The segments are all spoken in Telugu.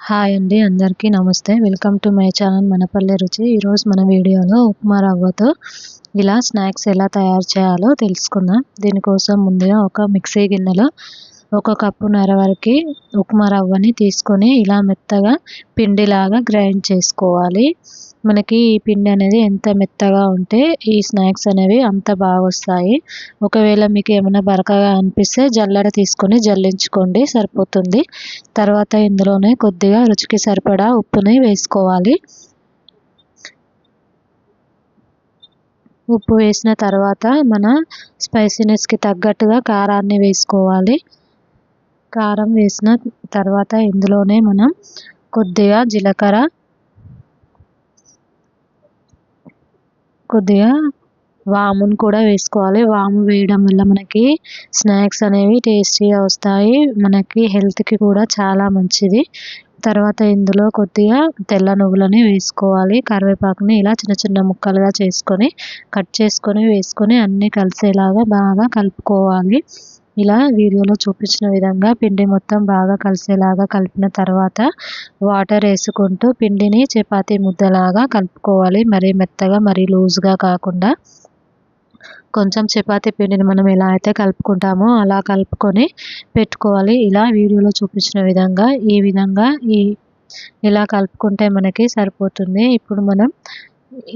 హాయ్ అండి అందరికీ నమస్తే. Welcome to my channel Manapalle Ruchi. ఈరోజు మన వీడియోలో ఉప్మా రవ్వతో ఇలా స్నాక్స్ ఎలా తయారు చేయాలో తెలుసుకుందాం. దీనికోసం ముందుగా ఒక మిక్సీ గిన్నెలో ఒక కప్పున్నర వరకు ఉప్మా రవ్వని తీసుకొని ఇలా మెత్తగా పిండిలాగా గ్రైండ్ చేసుకోవాలి. మనకి ఈ పిండి అనేది ఎంత మెత్తగా ఉంటే ఈ స్నాక్స్ అనేవి అంత బాగా వస్తాయి ఒకవేళ మీకు ఏమైనా బరకగా అనిపిస్తే జల్లెడ తీసుకొని జల్లించుకోండి సరిపోతుంది. తర్వాత ఇందులోనే కొద్దిగా రుచికి సరిపడా ఉప్పుని వేసుకోవాలి. ఉప్పు వేసిన తర్వాత మన స్పైసీనెస్కి తగ్గట్టుగా కారాన్ని వేసుకోవాలి. కారం వేసిన తర్వాత ఇందులోనే మనం కొద్దిగా జీలకర్ర కొద్దిగా వామును కూడా వేసుకోవాలి. వాము వేయడం వల్ల మనకి స్నాక్స్ అనేవి టేస్టీగా వస్తాయి. మనకి హెల్త్కి కూడా చాలా మంచిది. తర్వాత ఇందులో కొద్దిగా తెల్ల నువ్వులని వేసుకోవాలి. కరివేపాకుని ఇలా చిన్న చిన్న ముక్కలుగా చేసుకొని కట్ చేసుకొని వేసుకొని అన్నీ కలిసేలాగా బాగా కలుపుకోవాలి. ఇలా వీడియోలో చూపించిన విధంగా పిండి మొత్తం బాగా కలిసేలాగా కలిపిన తర్వాత వాటర్ వేసుకుంటూ పిండిని చపాతీ ముద్దలాగా కలుపుకోవాలి. మరీ మెత్తగా మరీ లూజ్గా కాకుండా కొంచెం చపాతీ పిండిని మనం ఎలా అయితే కలుపుకుంటామో అలా కలుపుకొని పెట్టుకోవాలి. ఇలా వీడియోలో చూపించిన విధంగా ఈ విధంగా ఈ ఇలా కలుపుకుంటే మనకి సరిపోతుంది. ఇప్పుడు మనం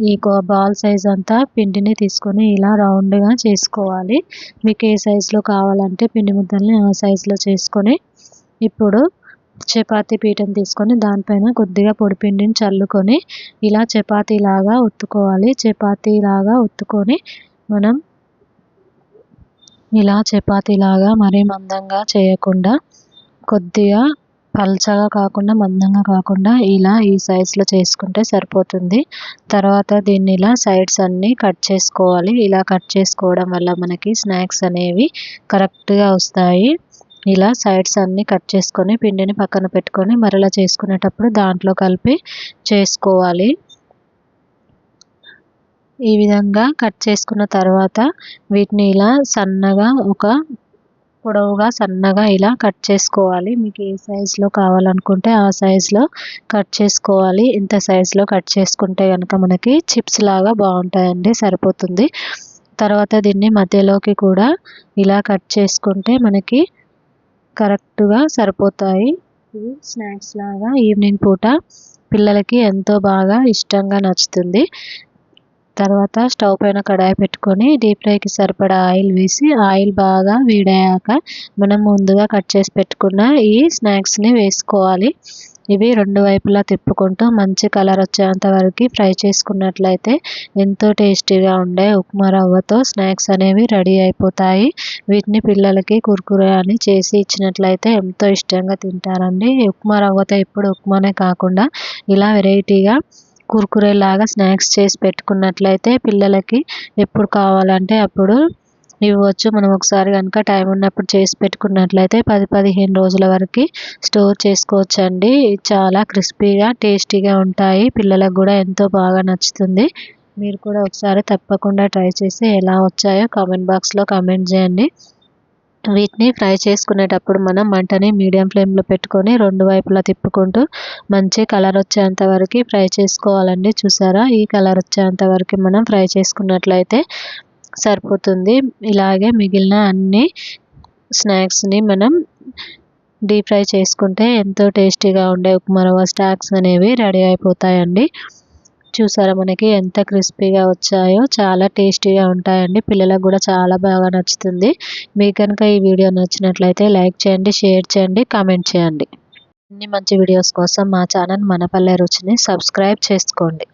ఈ బాల్ సైజ్ అంతా పిండిని తీసుకొని ఇలా రౌండ్గా చేసుకోవాలి. మీకు ఏ సైజులో కావాలంటే పిండి ముద్దల్ని ఆ సైజులో చేసుకొని ఇప్పుడు చపాతీ పీఠం తీసుకొని దానిపైన కొద్దిగా పొడి పిండిని చల్లుకొని ఇలా చపాతీలాగా ఉత్తుకోవాలి చపాతీలాగా ఉత్తుకొని మనం ఇలా చపాతీలాగా మరీ మందంగా చేయకుండా కొద్దిగా పల్చగా కాకుండా మందంగా కాకుండా ఇలా ఈ సైజులో చేసుకుంటే సరిపోతుంది. తర్వాత దీన్ని ఇలా సైడ్స్ అన్నీ కట్ చేసుకోవాలి. ఇలా కట్ చేసుకోవడం వల్ల మనకి స్నాక్స్ అనేవి కరెక్ట్గా వస్తాయి. ఇలా సైడ్స్ అన్నీ కట్ చేసుకొని పిండిని పక్కన పెట్టుకొని మరలా చేసుకునేటప్పుడు దాంట్లో కలిపి చేసుకోవాలి. ఈ విధంగా కట్ చేసుకున్న తర్వాత వీటిని ఇలా సన్నగా ఒక పొడవుగా సన్నగా ఇలా కట్ చేసుకోవాలి. మీకు ఏ సైజులో కావాలనుకుంటే ఆ సైజులో కట్ చేసుకోవాలి. ఇంత సైజులో కట్ చేసుకుంటే కనుక మనకి చిప్స్ లాగా బాగుంటాయండి సరిపోతుంది. తర్వాత దీన్ని మధ్యలోకి కూడా ఇలా కట్ చేసుకుంటే మనకి కరెక్ట్గా సరిపోతాయి. ఇవి స్నాక్స్ లాగా ఈవినింగ్ పూట పిల్లలకి ఎంతో బాగా ఇష్టంగా నచ్చుతుంది. తర్వాత స్టవ్ పైన కడాయి పెట్టుకొని డీప్ ఫ్రైకి సరిపడా ఆయిల్ వేసి ఆయిల్ బాగా వేడయ్యాక మనం ముందుగా కట్ చేసి పెట్టుకున్న ఈ స్నాక్స్ని వేసుకోవాలి. ఇవి రెండు వైపులా తిప్పుకుంటూ మంచి కలర్ వచ్చేంత వరకు ఫ్రై చేసుకున్నట్లయితే ఎంతో టేస్టీగా ఉండే ఉప్మా రవ్వతో స్నాక్స్ అనేవి రెడీ అయిపోతాయి. వీటిని పిల్లలకి కుర్కురే అని చేసి ఇచ్చినట్లయితే ఎంతో ఇష్టంగా తింటారండి. ఉప్మా రవ్వతో ఎప్పుడు ఉప్మానే కాకుండా ఇలా వెరైటీగా కుర్కురే లాగా స్నాక్స్ చేసి పెట్టుకున్నట్లయితే పిల్లలకి ఎప్పుడు కావాలంటే అప్పుడు ఇవ్వచ్చు. మనం ఒకసారి కనుక టైం ఉన్నప్పుడు చేసి పెట్టుకున్నట్లయితే పది పదిహేను రోజుల వరకు స్టోర్ చేసుకోవచ్చు అండి చాలా క్రిస్పీగా టేస్టీగా ఉంటాయి. పిల్లలకు కూడా ఎంతో బాగా నచ్చుతుంది. మీరు కూడా ఒకసారి తప్పకుండా ట్రై చేసి ఎలా వచ్చాయో కామెంట్ బాక్స్లో కామెంట్ చేయండి. వీటిని ఫ్రై చేసుకునేటప్పుడు మనం మంటని మీడియం ఫ్లేమ్లో పెట్టుకొని రెండు వైపులా తిప్పుకుంటూ మంచి కలర్ వచ్చేంత వరకు ఫ్రై చేసుకోవాలండి. చూసారా? ఈ కలర్ వచ్చేంత వరకు మనం ఫ్రై చేసుకున్నట్లయితే సరిపోతుంది. ఇలాగే మిగిలిన అన్ని స్నాక్స్ని మనం డీప్ ఫ్రై చేసుకుంటే ఎంతో టేస్టీగా ఉండే ఉప్మా రవ్వ స్నాక్స్ అనేవి రెడీ అయిపోతాయండి. చూసారా మనకి ఎంత క్రిస్పీగా వచ్చాయో? చాలా టేస్టీగా ఉంటాయండి. పిల్లలకు కూడా చాలా బాగా నచ్చుతుంది. మీకు కనుక ఈ వీడియో నచ్చినట్లయితే లైక్ చేయండి షేర్ చేయండి కామెంట్ చేయండి. అన్ని మంచి వీడియోస్ కోసం మా ఛానల్ మనపల్లె రుచిని సబ్స్క్రైబ్ చేసుకోండి.